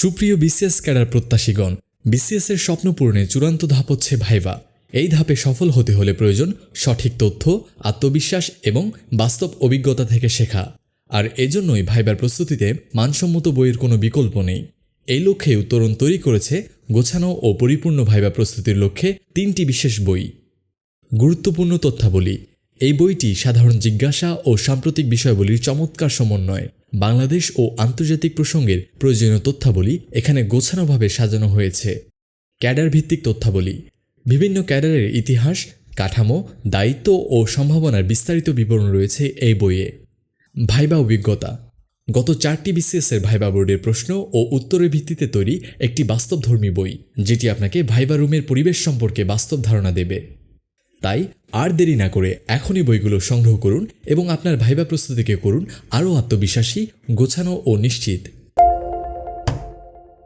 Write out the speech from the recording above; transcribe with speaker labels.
Speaker 1: সুপ্রিয় BCS cadre প্রত্যাশীগণ BCS এর স্বপ্ন পূরণে চূড়ান্ত ধাপ হচ্ছে ভাইবা। এই ধাপে সফল হতে হলে প্রয়োজন সঠিক তথ্য, আত্মবিশ্বাস এবং বাস্তব অভিজ্ঞতা থেকে শেখা। আর এজন্যই ভাইবার প্রস্তুতিতে মানসম্মত বইয়ের কোনো বিকল্প নেই। এই লক্ষ্যে উত্তরণ তৈরি করেছে গোছানো ও পরিপূর্ণ ভাইবা প্রস্তুতির লক্ষ্যে তিনটি বিশেষ বই। গুরুত্বপূর্ণ তথ্যাবলী। এই বইটি সাধারণ জিজ্ঞাসা ও সাম্প্রতিক বিষয়গুলির চমৎকার সমন্বয়। বাংলাদেশ ও আন্তর্জাতিক প্রসঙ্গের প্রয়োজনীয় তথ্যাবলী এখানে গোছানোভাবে সাজানো হয়েছে। ক্যাডার ভিত্তিক তথ্যাবলী, বিভিন্ন ক্যাডারের ইতিহাস, কাঠামো, দায়িত্ব ও সম্ভাবনার বিস্তারিত বিবরণ রয়েছে এই বইয়ে। ভাইবা অভিজ্ঞতা, গত চারটি বিসিএসের ভাইবা বোর্ডের প্রশ্ন ও উত্তরের ভিত্তিতে তৈরি একটি বাস্তবধর্মী বই, যেটি আপনাকে ভাইবা রুমের পরিবেশ সম্পর্কে বাস্তব ধারণা দেবে। তাই আর দেরি না করে এখনই বইগুলো সংগ্রহ করুন এবং আপনার ভাইবা প্রস্তুতিকে করুন আরও আত্মবিশ্বাসী, গোছানো ও নিশ্চিত।